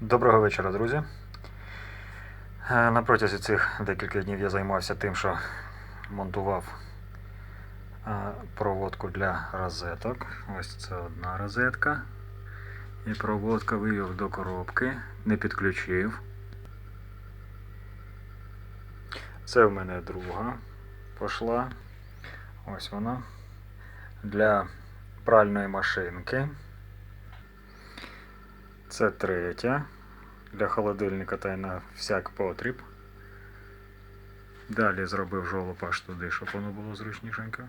Доброго вечора, друзі. Е, На протязі цих декілька днів я займався тим, що монтував е, проводку для розеток. Ось це одна розетка. І проводка вивів до коробки, не підключив. Це в мене друга пішла. Ось вона. Для пральної машинки. Це третя. Для холодильника та й на всяк потріб. Далі зробив жолоб аж туди, щоб воно було зручнішенько.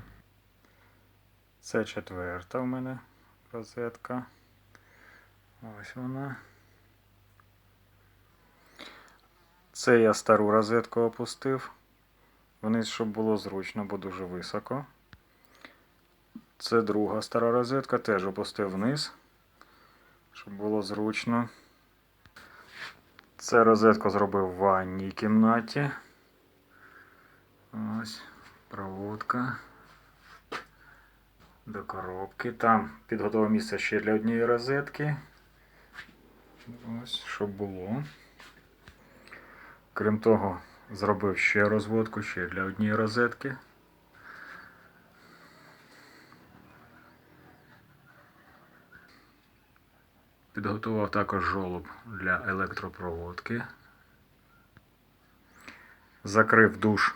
Це четверта в мене розетка. Ось вона. Це я стару розетку опустив. Вниз, щоб було зручно, бо дуже високо. Це друга стара розетка, теж опустив вниз щоб було зручно. Це розетку зробив в ванній кімнаті. Ось проводка до коробки. Там підготував місце ще для однієї розетки. Ось, щоб було. Крім того, зробив ще розводку ще для однієї розетки. Підготував також жолоб для електропроводки. Закрив душ,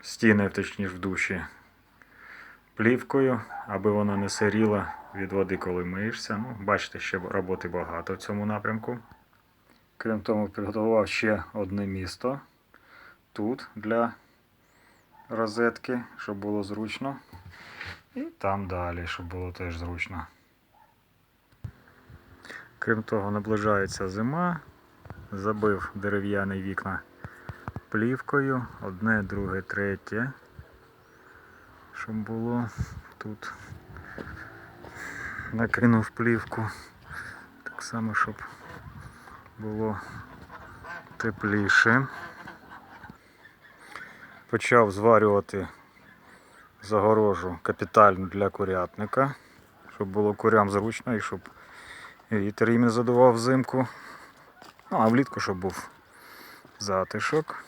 стіни, точніше в душі, плівкою, аби вона не сиріла від води, коли миєшся. Ну, бачите, ще роботи багато в цьому напрямку. Крім того, підготував ще одне місто тут для розетки, щоб було зручно. І там далі, щоб було теж зручно. Крім того, наближається зима. Забив дерев'яні вікна плівкою. Одне, друге, третє. Щоб було тут. Накинув плівку. Так само, щоб було тепліше. Почав зварювати загорожу капітальну для курятника, щоб було курям зручно і щоб Вітер їм задував взимку. Ну, а влітку, щоб був затишок.